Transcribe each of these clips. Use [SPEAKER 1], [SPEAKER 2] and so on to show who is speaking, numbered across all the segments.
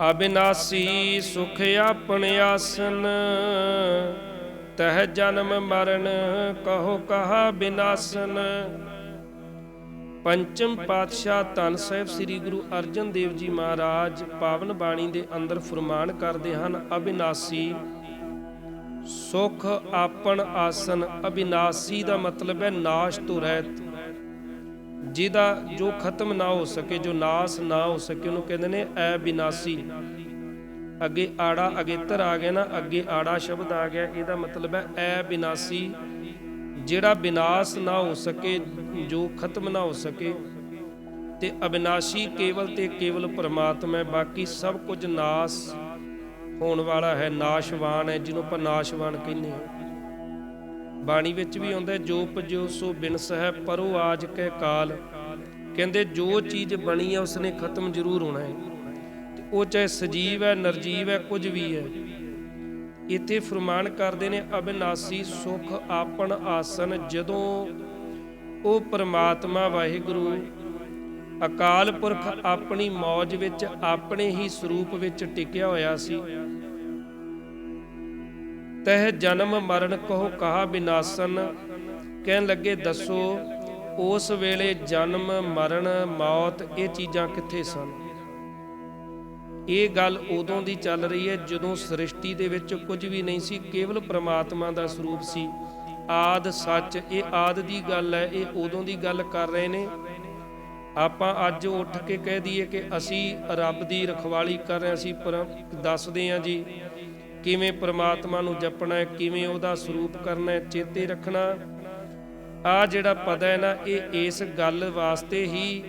[SPEAKER 1] ਅਬਿਨਾਸੀ ਸੁਖ ਆਪਣ ਆਸਨ, ਤਹ ਜਨਮ ਮਰਨ ਕਹੋ ਕਹਾ ਬਿਨਾਸਨ। ਪੰਚਮ ਪਾਤਸ਼ਾਹ ਧੰਨ ਸਾਹਿਬ ਸ੍ਰੀ ਗੁਰੂ ਅਰਜਨ ਦੇਵ ਜੀ ਮਹਾਰਾਜ ਪਾਵਨ ਬਾਣੀ ਦੇ ਅੰਦਰ ਫਰਮਾਨ ਕਰਦੇ ਹਨ, ਅਬਿਨਾਸੀ ਸੁਖ ਆਪਣ ਆਸਨ। ਅਬਿਨਾਸੀ ਦਾ ਮਤਲਬ ਹੈ ਨਾਸ਼ ਤੋਂ ਰਹਿਤ। ਜਿਹਦਾ ਜੋ ਖਤਮ ਨਾ ਹੋ ਸਕੇ, ਜੋ ਨਾਸ ਨਾ ਹੋ ਸਕੇ, ਉਹਨੂੰ ਕਹਿੰਦੇ ਨੇ ਐ ਬਿਨਾਸੀ ਅੱਗੇ ਆੜਾ ਅਗੇਤਰ ਆ ਗਿਆ ਨਾ, ਅੱਗੇ ਆੜਾ ਸ਼ਬਦ ਆ ਗਿਆ, ਇਹਦਾ ਮਤਲਬ ਹੈ ਐ ਬਿਨਾਸੀ ਜਿਹੜਾ ਬਿਨਾਸ਼ ਨਾ ਹੋ ਸਕੇ, ਜੋ ਖਤਮ ਨਾ ਹੋ ਸਕੇ, ਤੇ ਅਬਿਨਾਸ਼ੀ ਕੇਵਲ ਤੇ ਕੇਵਲ ਪਰਮਾਤਮਾ ਹੈ, ਬਾਕੀ ਸਭ ਕੁਝ ਨਾਸ ਹੋਣ ਵਾਲਾ ਹੈ, ਨਾਸ਼ਵਾਨ ਹੈ, ਜਿਹਨੂੰ ਆਪਾਂ ਨਾਸ਼ਵਾਨ ਕਹਿੰਦੇ ਹਾਂ। ਬਾਣੀ ਵਿੱਚ ਵੀ ਆਉਂਦਾ ਜੋ ਪਜੋ ਸੋ ਬਿਨਸ ਹੈ ਪਰੋ ਆਜ ਕੈ ਕਾਲ। ਕਹਿੰਦੇ, ਜੋ ਚੀਜ਼ ਬਣੀ ਹੈ ਉਸਨੇ ਖਤਮ ਜ਼ਰੂਰ ਹੋਣਾ ਹੈ। ਤੇ ਉਹ ਚਾਹੇ ਸਜੀਵ ਹੈ, ਨਰਜੀਵ ਹੈ, ਕੁਝ ਵੀ ਹੈ, ਇੱਥੇ ਫਰਮਾਨ ਕਰਦੇ ਨੇ, ਅਬਿਨਾਸੀ ਸੁਖ ਆਪਣ ਆਸਨ, ਜਦੋਂ ਉਹ ਪਰਮਾਤਮਾ ਵਾਹਿਗੁਰੂ ਅਕਾਲ ਪੁਰਖ ਆਪਣੀ ਮੌਜ ਵਿੱਚ, ਆਪਣੇ ਹੀ ਸਰੂਪ ਵਿੱਚ ਟਿਕਿਆ ਹੋਇਆ ਸੀ ਤਹ ਜਨਮ ਮਰਨ ਕਹੋ ਕਹਾ ਬਿਨਾਸਨ। ਕਹਿਣ ਲੱਗੇ ਦੱਸੋ ਉਸ ਵੇਲੇ ਜਨਮ ਮਰਨ ਮੌਤ ਇਹ ਚੀਜ਼ਾਂ ਕਿੱਥੇ ਸਨ? ਇਹ ਗੱਲ ਉਦੋਂ ਦੀ ਚੱਲ ਰਹੀ ਹੈ ਜਦੋਂ ਸ੍ਰਿਸ਼ਟੀ ਦੇ ਵਿੱਚ ਕੁਝ ਵੀ ਨਹੀਂ ਸੀ ਕੇਵਲ ਪ੍ਰਮਾਤਮਾ ਦਾ ਸਰੂਪ ਸੀ। ਆਦ ਸੱਚ ਇਹ ਆਦ ਦੀ ਗੱਲ ਹੈ ਇਹ ਉਦੋਂ ਦੀ ਗੱਲ ਕਰ ਰਹੇ ਨੇ। ਆਪਾਂ ਅੱਜ ਉੱਠ ਕੇ ਕਹਿ ਦਈਏ ਕਿ ਅਸੀਂ ਰੱਬ ਦੀ ਰਖਵਾਲੀ ਕਰ ਰਹੇ ਹਾਂ, ਅਸੀਂ ਪਰ ਦੱਸਦੇ ਹਾਂ ਜੀ। ਕਿਵੇਂ ਪ੍ਰਮਾਤਮਾ ਨੂੰ ਜਪਣਾ ਹੈ, ਕਿਵੇਂ ਉਹਦਾ ਸਰੂਪ ਕਰਨਾ ਹੈ, ਚੇਤੇ ਰੱਖਣਾ। ਆ ਜਿਹੜਾ ਪਦ ਹੈ ਨਾ, ਇਹ ਇਸ ਗੱਲ ਵਾਸਤੇ ਹੀ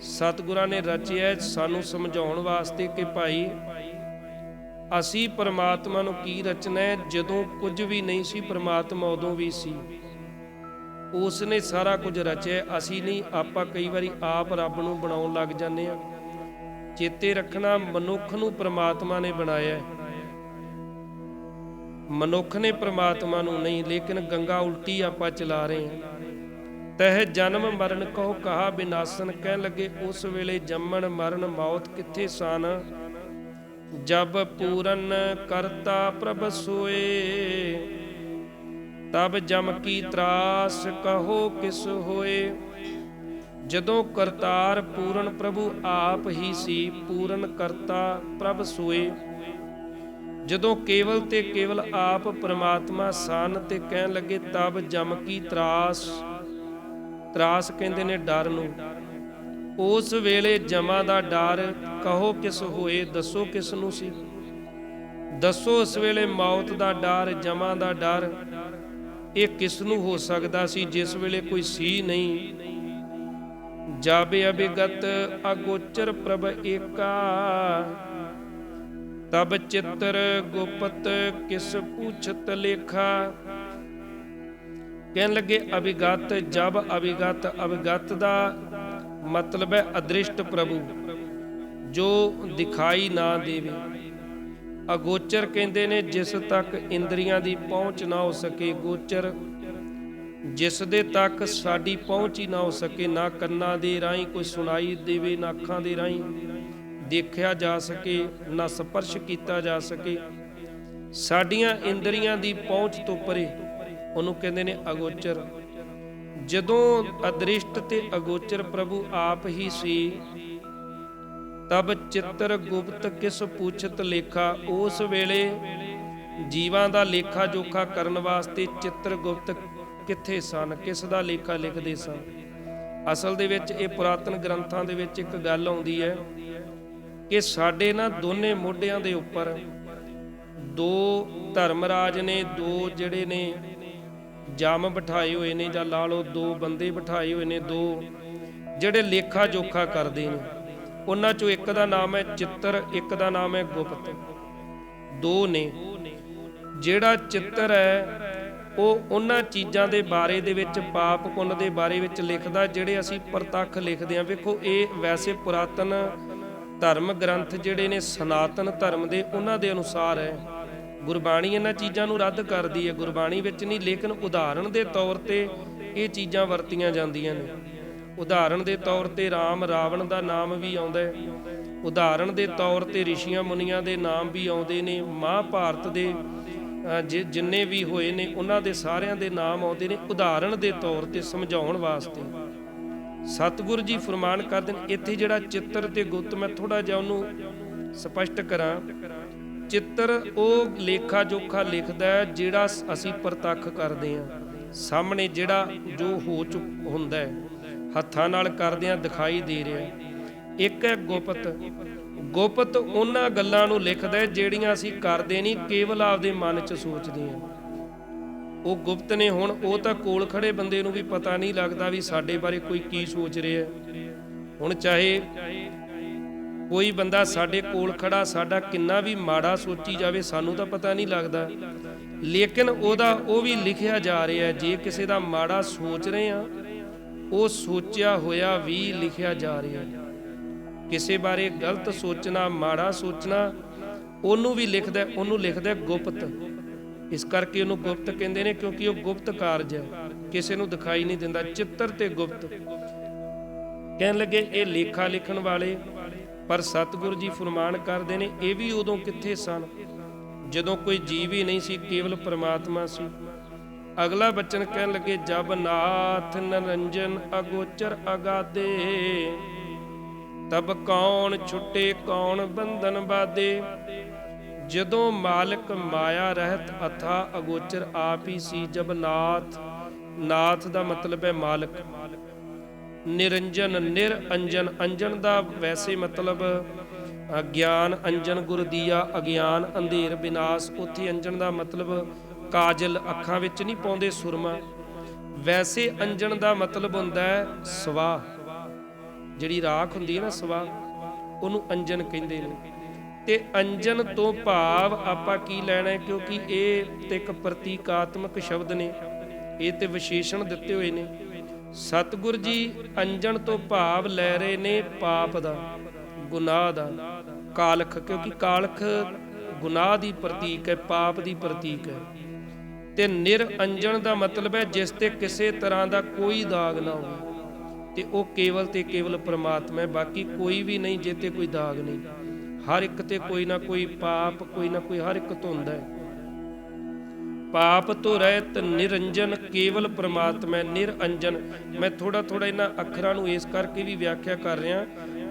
[SPEAKER 1] ਸਤਿਗੁਰਾਂ ਨੇ ਰਚਿਆ ਸਾਨੂੰ ਸਮਝਾਉਣ ਵਾਸਤੇ ਕਿ ਭਾਈ, ਅਸੀਂ ਪ੍ਰਮਾਤਮਾ ਨੂੰ ਕੀ ਰਚਨਾ ਹੈ, ਜਦੋਂ ਕੁਝ ਵੀ ਨਹੀਂ ਸੀ, ਪ੍ਰਮਾਤਮਾ ਉਦੋਂ ਵੀ ਸੀ। ਉਸ ਨੇ ਸਾਰਾ ਕੁਝ ਰਚਿਆ ਅਸੀਂ ਨਹੀਂ, ਆਪਾਂ ਕਈ ਵਾਰੀ ਆਪ ਰੱਬ ਨੂੰ ਬਣਾਉਣ ਲੱਗ ਜਾਂਦੇ ਆ ਚੇਤੇ ਰੱਖਣਾ, ਮਨੁੱਖ ਨੂੰ ਪ੍ਰਮਾਤਮਾ ਨੇ ਬਣਾਇਆ ਹੈ। ਮਨੁੱਖ ਨੇ ਪ੍ਰਮਾਤਮਾ ਨੂੰ ਨਹੀਂ, ਲੇਕਿਨ ਗੰਗਾ ਉਲਟੀ ਆਪਾਂ ਚਲਾ ਰਹੇ ਹਾਂ। ਤਹ ਜਨਮ ਮਰਨ ਕਹੋ ਕਹਾ ਬਿਨਾਸਨ, ਕਹਿਣ ਲੱਗੇ ਉਸ ਵੇਲੇ ਜੰਮਣ ਮਰਨ ਮੌਤ ਕਿੱਥੇ ਸਨ? ਜਬ ਪੂਰਨ ਕਰਤਾ ਪ੍ਰਭ ਸੋਏ, ਤਬ ਜਮ ਕੀ ਤਰਾਸ ਕਹੋ ਕਿਸ ਹੋਏ। ਜਦੋਂ ਕਰਤਾਰ ਪੂਰਨ ਪ੍ਰਭੂ ਆਪ ਹੀ ਸੀ, ਪੂਰਨ ਕਰਤਾ ਪ੍ਰਭ ਸੋਏ। ਜਦੋਂ ਕੇਵਲ ਤੇ ਕੇਵਲ ਆਪ ਪ੍ਰਮਾਤਮਾ ਸਨ ਤੇ ਕਹਿਣ ਲੱਗੇ, ਤਬ ਜਮ ਕੀ ਤਰਾਸ। ਤਰਾਸ ਕਹਿੰਦੇ ਨੇ ਡਰ ਨੂੰ। ਉਸ ਵੇਲੇ ਜਮਾ ਦਾ ਡਰ ਕਹੋ ਕਿਸ ਹੋਏ, ਦੱਸੋ ਕਿਸ ਨੂੰ ਸੀ। ਦੱਸੋ ਉਸ ਵੇਲੇ ਮੌਤ ਦਾ ਡਰ, ਜਮਾ ਦਾ ਡਰ। ਇਹ ਕਿਸ ਨੂੰ ਹੋ ਸਕਦਾ ਸੀ ਜਿਸ ਵੇਲੇ ਕੋਈ ਸੀ ਨਹੀਂ। ਜਾਬੇ ਅਬਿਗਤ ਅਗੋਚਰ ਪ੍ਰਭ ਏਕਾ। ਤਬ ਚਿੱਤਰ ਗੁਪਤ ਕਿਸ ਪੁੱਛਤ ਲੇਖਾ? ਕਹਿਣ ਲੱਗੇ, ਅਭਿਗਤ ਜਬ ਅਭਿਗਤ ਅਭਿਗਤ ਦਾ ਮਤਲਬ ਹੈ ਅਦ੍ਰਿਸ਼ਟ ਪ੍ਰਭੂ, ਜੋ ਦਿਖਾਈ ਨਾ ਦੇਵੇ। ਅਗੋਚਰ ਕਹਿੰਦੇ ਨੇ, ਜਿਸ ਤੱਕ ਇੰਦਰੀਆਂ ਦੀ ਪਹੁੰਚ ਨਾ ਹੋ ਸਕੇ ਗੋਚਰ, ਜਿਸ ਦੇ ਤੱਕ ਸਾਡੀ ਪਹੁੰਚ ਹੀ ਨਾ ਹੋ ਸਕੇ, ਨਾ ਕੰਨਾਂ ਦੇ ਰਾਹੀਂ ਕੋਈ ਸੁਣਾਈ ਦੇਵੇ, ਨਾ ਅੱਖਾਂ ਦੇ ਰਾਹੀਂ। ਦੇਖਿਆ ਜਾ ਸਕੇ, ਨਾ ਸਪਰਸ਼ ਕੀਤਾ ਜਾ ਸਕੇ। ਸਾਡੀਆਂ ਇੰਦਰੀਆਂ ਦੀ ਪਹੁੰਚ ਤੋਂ ਪਰੇ, ਉਹਨੂੰ ਕਹਿੰਦੇ ਨੇ ਅਗੋਚਰ। ਜਦੋਂ ਅਦ੍ਰਿਸ਼ਟ ਤੇ ਅਗੋਚਰ ਪ੍ਰਭੂ ਆਪ ਹੀ ਸੀ, ਤਬ ਚਿੱਤਰ ਗੁਪਤ ਕਿਸ ਪੁੱਛਤ ਲੇਖਾ, ਉਸ ਵੇਲੇ ਜੀਵਾਂ ਦਾ ਲੇਖਾ ਜੋਖਾ ਕਰਨ ਵਾਸਤੇ ਚਿੱਤਰ ਗੁਪਤ ਕਿੱਥੇ ਸਨ, ਕਿਸ ਦਾ ਲੇਖਾ ਲਿਖਦੇ ਸਨ? ਅਸਲ ਦੇ ਵਿੱਚ ਇਹ ਪੁਰਾਤਨ ਗ੍ਰੰਥਾਂ ਦੇ ਵਿੱਚ ਇੱਕ ਗੱਲ ਆਉਂਦੀ ਹੈ ਕਿ ਸਾਡੇ ਨਾ ਦੋਨੇ ਮੋਢਿਆਂ ਦੇ ਉੱਪਰ ਦੋ ਧਰਮਰਾਜ ਨੇ, ਦੋ ਜਿਹੜੇ ਨੇ ਜਮ ਬਿਠਾਏ ਹੋਏ ਨੇ ਜਾਂ ਲਾ ਲਓ ਦੋ ਬੰਦੇ ਬਿਠਾਏ ਹੋਏ ਨੇ, ਦੋ ਜਿਹੜੇ ਲੇਖਾ ਜੋਖਾ ਕਰਦੇ ਨੇ। ਉਹਨਾਂ ਚੋਂ ਇੱਕ ਦਾ ਨਾਮ ਹੈ ਚਿੱਤਰ, ਇੱਕ ਦਾ ਨਾਮ ਹੈ ਗੁਪਤ। ਦੋ ਨੇ। ਜਿਹੜਾ ਚਿੱਤਰ ਹੈ, ਉਹ ਉਹਨਾਂ ਚੀਜ਼ਾਂ ਦੇ ਬਾਰੇ ਦੇ ਵਿੱਚ, ਪਾਪ ਪੁੰਨ ਦੇ ਬਾਰੇ ਵਿੱਚ ਲਿਖਦਾ, ਜਿਹੜੇ ਅਸੀਂ ਪ੍ਰਤੱਖ ਲਿਖਦੇ ਹਾਂ। ਵੇਖੋ, ਇਹ ਵੈਸੇ ਪੁਰਾਤਨ ਧਰਮ ਗ੍ਰੰਥ ਜਿਹੜੇ ਨੇ ਸਨਾਤਨ ਧਰਮ ਦੇ, ਉਹਨਾਂ ਦੇ ਅਨੁਸਾਰ ਹੈ। ਗੁਰਬਾਣੀ ਇਹਨਾਂ ਚੀਜ਼ਾਂ ਨੂੰ ਰੱਦ ਕਰਦੀ ਹੈ। ਗੁਰਬਾਣੀ ਵਿੱਚ ਨਹੀਂ, ਲੇਕਿਨ ਉਦਾਹਰਣ ਦੇ ਤੌਰ ਤੇ ਇਹ ਚੀਜ਼ਾਂ ਵਰਤੀਆਂ ਜਾਂਦੀਆਂ ਨੇ। ਉਦਾਹਰਣ ਦੇ ਤੌਰ ਤੇ ਰਾਮ, ਰਾਵਣ ਦਾ ਨਾਮ ਵੀ ਆਉਂਦਾ ਹੈ। ਉਦਾਹਰਣ ਦੇ ਤੌਰ ਤੇ ਰਿਸ਼ੀਆਂ ਮੁਨੀਆਂ ਦੇ ਨਾਮ ਵੀ ਆਉਂਦੇ ਨੇ। ਮਹਾਭਾਰਤ ਦੇ ਜਿੰਨੇ ਵੀ ਹੋਏ ਨੇ, ਉਹਨਾਂ ਦੇ ਸਾਰਿਆਂ ਦੇ ਨਾਮ ਆਉਂਦੇ ਨੇ। ਉਦਾਹਰਣ ਦੇ ਤੌਰ ਤੇ ਸਮਝਾਉਣ ਵਾਸਤੇ। ਸਤਿਗੁਰੂ ਜੀ ਫਰਮਾਨ ਕਰਦੇ ਨੇ ਇੱਥੇ ਜਿਹੜਾ ਚਿੱਤਰ ਤੇ ਗੁੱਤ ਮੈਂ ਥੋੜਾ ਜਿਹਾ ਉਹਨੂੰ ਸਪਸ਼ਟ ਕਰਾਂ। ਚਿੱਤਰ ਉਹ ਲੇਖਾ ਜੋਖਾ ਲਿਖਦਾ ਹੈ, ਜਿਹੜਾ ਅਸੀਂ ਪ੍ਰਤੱਖ ਕਰਦੇ ਹਾਂ। ਸਾਹਮਣੇ ਜਿਹੜਾ ਜੋ ਹੋ ਚੁੱਕ, ਹੁੰਦਾ ਹੈ, ਹੱਥਾਂ ਨਾਲ ਕਰਦਿਆਂ ਦਿਖਾਈ ਦੇ ਰਿਹਾ ਇੱਕ ਹੈ ਗੁਪਤ। ਗੁਪਤ ਉਹਨਾਂ ਗੱਲਾਂ ਨੂੰ ਲਿਖਦਾ ਜਿਹੜੀਆਂ ਅਸੀਂ ਕਰਦੇ ਨਹੀਂ, ਕੇਵਲ ਆਪਦੇ ਮਨ 'ਚ ਸੋਚਦੇ ਹਾਂ। ਉਹ ਗੁਪਤ ਨੇ ਹੁਣ, ਉਹ ਤਾਂ ਕੋਲ ਖੜੇ ਬੰਦੇ ਨੂੰ ਵੀ ਪਤਾ ਨਹੀਂ ਲੱਗਦਾ ਵੀ ਸਾਡੇ ਬਾਰੇ ਕੋਈ ਕੀ ਸੋਚ ਰਿਹਾ ਹੁਣ ਚਾਹੇ ਕੋਈ ਬੰਦਾ ਸਾਡੇ ਕੋਲ ਖੜਾ, ਸਾਡਾ ਕਿੰਨਾ ਵੀ ਮਾੜਾ ਸੋਚੀ ਜਾਵੇ, ਸਾਨੂੰ ਤਾਂ ਪਤਾ ਨਹੀਂ ਲੱਗਦਾ। ਲੇਕਿਨ ਉਹਦਾ ਉਹ ਵੀ ਲਿਖਿਆ ਜਾ ਰਿਹਾ ਜੇ ਕਿਸੇ ਦਾ ਮਾੜਾ ਸੋਚ ਰਹੇ ਆ ਉਹ ਸੋਚਿਆ ਹੋਇਆ ਵੀ ਲਿਖਿਆ ਜਾ ਰਿਹਾ ਕਿਸੇ ਬਾਰੇ ਗਲਤ ਸੋਚਣਾ, ਮਾੜਾ ਸੋਚਣਾ, ਉਹਨੂੰ ਵੀ ਲਿਖਦਾ ਉਹਨੂੰ ਲਿਖਦਾ ਗੁਪਤ। ਇਸ ਕਰਕੇ ਉਹਨੂੰ ਗੁਪਤ ਕਹਿੰਦੇ ਨੇ ਕਿਉਂਕਿ ਉਹ ਗੁਪਤ ਕਾਰਜ ਹੈ। ਕਿਸੇ ਨੂੰ ਦਿਖਾਈ ਨਹੀਂ ਦਿੰਦਾ। ਚਿੱਤਰ ਤੇ ਗੁਪਤ। ਕਹਿਣ ਲੱਗੇ, ਇਹ ਲੇਖਾ ਲਿਖਣ ਵਾਲੇ, ਪਰ ਸਤਿਗੁਰੂ ਜੀ ਫਰਮਾਨ ਕਰਦੇ ਨੇ, ਇਹ ਵੀ ਉਦੋਂ ਕਿੱਥੇ ਸਨ? ਜਦੋਂ ਕੋਈ ਜੀਵ ਹੀ ਨਹੀਂ ਸੀ, ਕੇਵਲ ਪ੍ਰਮਾਤਮਾ ਸੀ। ਅਗਲਾ ਬਚਨ ਕਹਿਣ ਲੱਗੇ, ਜਬ ਨਾਥ ਨਰੰਜਨ ਅਗੋਚਰ ਅਗਾਦੇ, ਤਬ ਕੌਣ ਛੁੱਟੇ ਕੌਣ ਬੰਧਨ ਬਾਦੇ ਜਦੋਂ ਮਾਲਕ ਮਾਇਆ ਰਹਿਤ ਅਥਾ ਅਗੋਚਰ ਆਪ ਹੀ ਸੀ, ਜਬ ਨਾਥ ਨਾਥ ਦਾ ਮਤਲਬ ਹੈ ਮਾਲਕ। ਨਿਰੰਜਨ ਨਿਰਅੰਜਨ ਅੰਜਨ ਦਾ ਵੈਸੇ ਮਤਲਬ ਗਿਆਨ ਅੰਜਨ ਗੁਰ ਦੀਆ ਅਗਿਆਨ, ਅੰਧੇਰ ਵਿਨਾਸ਼ ਉੱਥੇ ਅੰਜਨ ਦਾ ਮਤਲਬ ਕਾਜਲ ਅੱਖਾਂ ਵਿੱਚ ਨਹੀਂ ਪਾਉਂਦੇ ਸੁਰਮਾ। ਵੈਸੇ ਅੰਜਨ ਦਾ ਮਤਲਬ ਹੁੰਦਾ ਹੈ ਸਵਾ ਜਿਹੜੀ ਰਾਖ ਹੁੰਦੀ ਹੈ ਨਾ ਸਵਾ ਉਹਨੂੰ ਅੰਜਨ ਕਹਿੰਦੇ ਨੇ। ਤੇ ਅੰਜਨ ਤੋਂ ਭਾਵ ਆਪਾਂ ਕੀ ਲੈਣਾ ਕਿਉਂਕਿ ਇਹ ਤੇ ਇੱਕ ਪ੍ਰਤੀਕਾਤਮਕ ਸ਼ਬਦ ਨੇ। ਇਹ ਤੇ ਵਿਸ਼ੇਸ਼ਣ ਦਿੱਤੇ ਹੋਏ ਨੇ। ਸਤਿਗੁਰ ਜੀ ਅੰਜਨ ਤੋਂ ਭਾਵ ਲੈ ਰਹੇ ਨੇ ਪਾਪ ਦਾ, ਗੁਨਾਹ ਦਾ। ਕਾਲਖ, ਕਿਉਂਕਿ ਕਾਲਖ ਗੁਨਾਹ ਦੀ ਪ੍ਰਤੀਕ ਹੈ, ਪਾਪ ਦੀ ਪ੍ਰਤੀਕ ਹੈ। ਤੇ ਨਿਰਅੰਜਨ ਦਾ ਮਤਲਬ ਹੈ, ਜਿਸ ਤੇ ਕਿਸੇ ਤਰ੍ਹਾਂ ਦਾ ਕੋਈ ਦਾਗ ਨਾ ਹੋਵੇ। ਤੇ ਉਹ ਕੇਵਲ ਤੇ ਕੇਵਲ ਪ੍ਰਮਾਤਮਾ ਹੈ, ਬਾਕੀ ਕੋਈ ਵੀ ਨਹੀਂ ਜਿੱਤੇ ਕੋਈ ਦਾਗ ਨਹੀਂ। ਹਰ ਇੱਕ ਤੇ ਕੋਈ ਨਾ ਕੋਈ ਪਾਪ, ਕੋਈ ਨਾ ਕੋਈ ਹਰ ਇੱਕ ਧੁੰਦਾ ਹੈ। ਪਾਪ ਤੋਂ ਰਹਿਤ ਨਿਰੰਜਨ ਕੇਵਲ ਪ੍ਰਮਾਤਮਾ ਨਿਰੰਜਨ ਮੈਂ ਥੋੜਾ ਥੋੜਾ ਇਹਨਾਂ ਅੱਖਰਾਂ ਨੂੰ ਇਸ ਕਰਕੇ ਵੀ ਵਿਆਖਿਆ ਕਰ ਰਿਹਾ,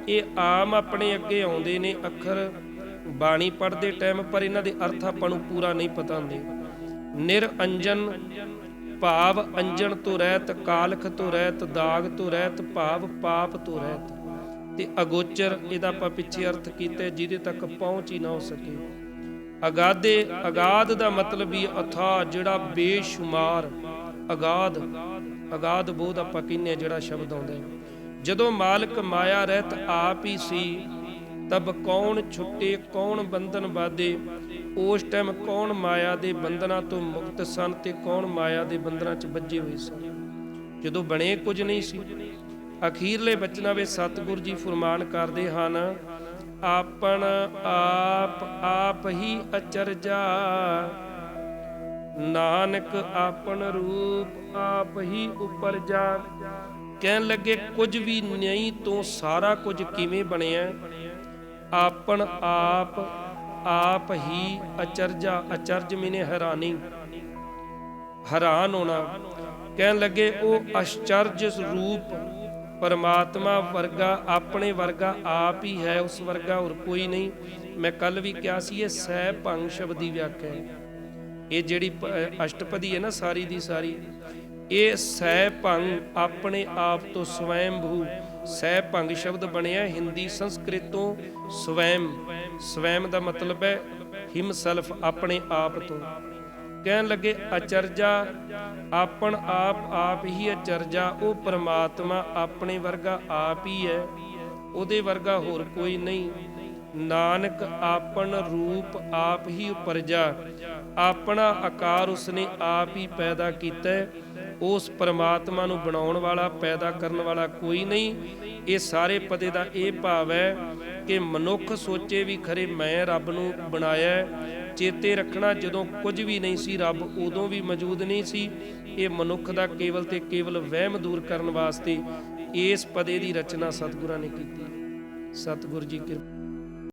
[SPEAKER 1] ਇਹ ਆਮ ਆਪਣੇ ਅੱਗੇ ਆਉਂਦੇ ਨੇ ਅੱਖਰ। ਬਾਣੀ ਪੜ੍ਹਦੇ ਟਾਈਮ ਪਰ ਇਹਨਾਂ ਦੇ ਅਰਥ ਆਪਾਂ ਨੂੰ ਪੂਰਾ ਨਹੀਂ ਪਤਾ ਹੁੰਦੇ। ਨਿਰਅੰਜਨ, ਭਾਵ ਅੰਜਨ ਤੋਂ ਰਹਿਤ, ਕਾਲਖ ਤੋਂ ਰਹਿਤ, ਦਾਗ ਤੋਂ ਰਹਿਤ, ਭਾਵ ਪਾਪ ਤੋਂ ਰਹਿਤ। ਤੇ ਅਗੋਚਰ ਇਹਦਾ ਆਪਾਂ ਪਿੱਛੇ ਅਰਥ ਕੀਤਾ ਜਿਹਦੇ ਤੱਕ ਪਹੁੰਚ ਹੀ ਨਾ ਹੋ ਸਕੇ। ਅਗਾਦੇ ਅਗਾਧ ਦਾ ਮਤਲਬ ਵੀ ਅਥਾ, ਜਿਹੜਾ ਬੇਸ਼ੁਮਾਰ। ਅਗਾਧ ਅਗਾਧ ਬੋਧ ਆਪਾਂ ਕਹਿੰਦੇ ਜਿਹੜਾ ਸ਼ਬਦ ਆਉਂਦਾ ਜਦੋਂ ਮਾਲਕ ਮਾਇਆ ਰਹਿਤ ਆਪ ਹੀ ਸੀ, ਤਬ ਕੌਣ ਛੁੱਟੇ, ਕੌਣ ਬੰਧਨ ਬਾਦੇ ਉਸ ਟਾਈਮ ਕੌਣ ਮਾਇਆ ਦੇ ਬੰਧਨਾਂ ਤੋਂ ਮੁਕਤ ਸਨ ਤੇ ਕੌਣ ਮਾਇਆ ਦੇ ਬੰਧਨਾਂ 'ਚ ਵੱਜੇ ਹੋਏ ਸਨ? ਜਦੋਂ ਬਣੇ ਕੁਝ ਨਹੀਂ ਸੀ ਅਖੀਰਲੇ ਬਚਨਾਂ ਵਿੱਚ ਸਤਿਗੁਰੂ ਜੀ ਫਰਮਾਨ ਕਰਦੇ ਹਨ ਆਪਨ ਆਪ ਆਪ ਹੀ ਅਚਰਜਾ ਨਾਨਕ ਆਪਨ ਰੂਪ, ਆਪ ਹੀ ਉਪਰ ਜਾ। ਕਹਿਣ ਲੱਗੇ, ਕੁਝ ਵੀ ਨਹੀਂ ਤੋਂ ਸਾਰਾ ਕੁਝ ਕਿਵੇਂ ਬਣਿਆ? ਆਪਨ ਆਪ ਆਪ ਹੀ ਅਚਰਜਾ ਅਚਰਜ ਮੀਨੇ ਹੈਰਾਨੀ। ਹੈਰਾਨ ਹੋਣਾ। ਕਹਿਣ ਲੱਗੇ, ਉਹ ਅਸ਼ਚਰਜ ਰੂਪ ਪਰਮਾਤਮਾ ਵਰਗਾ, ਆਪਣੇ ਵਰਗਾ ਆਪ ਹੀ ਹੈ, ਉਸ ਵਰਗਾ ਹੋਰ ਕੋਈ ਨਹੀਂ। ਮੈਂ ਕੱਲ ਵੀ ਕਿਹਾ ਸੀ, ਇਹ ਸਹਿ ਭੰਗ ਸ਼ਬਦ ਦੀ ਵਿਆਖਿਆ ਹੈ। ਇਹ ਜਿਹੜੀ ਅਸ਼ਟਪਦੀ ਹੈ ਨਾ ਸਾਰੀ ਦੀ ਸਾਰੀ, ਇਹ ਸਹਿ ਭੰਗ ਆਪਣੇ ਆਪ ਤੋਂ ਸਵੈਮ ਭੂ। ਸਹਿ ਭੰਗ ਸ਼ਬਦ ਬਣਿਆ ਹਿੰਦੀ ਸੰਸਕ੍ਰਿਤ ਤੋਂ ਸਵੈਮ। ਸਵੈਮ ਦਾ ਮਤਲਬ ਹੈ ਹਿਮਸੈਲਫ ਆਪਣੇ ਆਪ ਤੋਂ। ਕਹਿਣ ਲੱਗੇ, ਅਚਰਜਾ, ਆਪਣ ਆਪ ਆਪ ਹੀ ਅਚਰਜਾ, ਉਹ ਪ੍ਰਮਾਤਮਾ ਆਪਣੇ ਵਰਗਾ ਆਪ ਹੀ ਹੈ, ਉਹਦੇ ਵਰਗਾ ਹੋਰ ਕੋਈ ਨਹੀਂ। ਨਾਨਕ ਆਪਨ ਰੂਪ ਆਪ ਹੀ ਉਪਰਜਾ, ਆਪਣਾ ਆਕਾਰ ਉਸਨੇ ਆਪ ਹੀ ਪੈਦਾ ਕੀਤਾ ਉਸ ਪਰਮਾਤਮਾ ਨੂੰ ਬਣਾਉਣ ਵਾਲਾ, ਪੈਦਾ ਕਰਨ ਵਾਲਾ ਕੋਈ ਨਹੀਂ। ਇਹ ਸਾਰੇ ਪਤੇ ਦਾ ਇਹ ਭਾਵ ਹੈ ਕਿ ਮਨੁੱਖ ਸੋਚੇ ਵੀ ਖਰੇ ਮੈਂ ਰੱਬ ਨੂੰ ਬਣਾਇਆ ਚੇਤੇ ਰੱਖਣਾ ਜਦੋਂ ਕੁਝ ਵੀ ਨਹੀਂ ਸੀ, ਰੱਬ ਉਦੋਂ ਵੀ ਮੌਜੂਦ ਨਹੀਂ ਸੀ। ਇਹ ਮਨੁੱਖ ਦਾ ਕੇਵਲ ਤੇ ਕੇਵਲ ਵਹਿਮ ਦੂਰ ਕਰਨ ਵਾਸਤੇ ਇਸ ਪਦੇ ਦੀ ਰਚਨਾ ਸਤਿਗੁਰਾਂ ਨੇ ਕੀਤੀ। ਸਤਿਗੁਰ ਜੀ, ਕਿਰਪਾ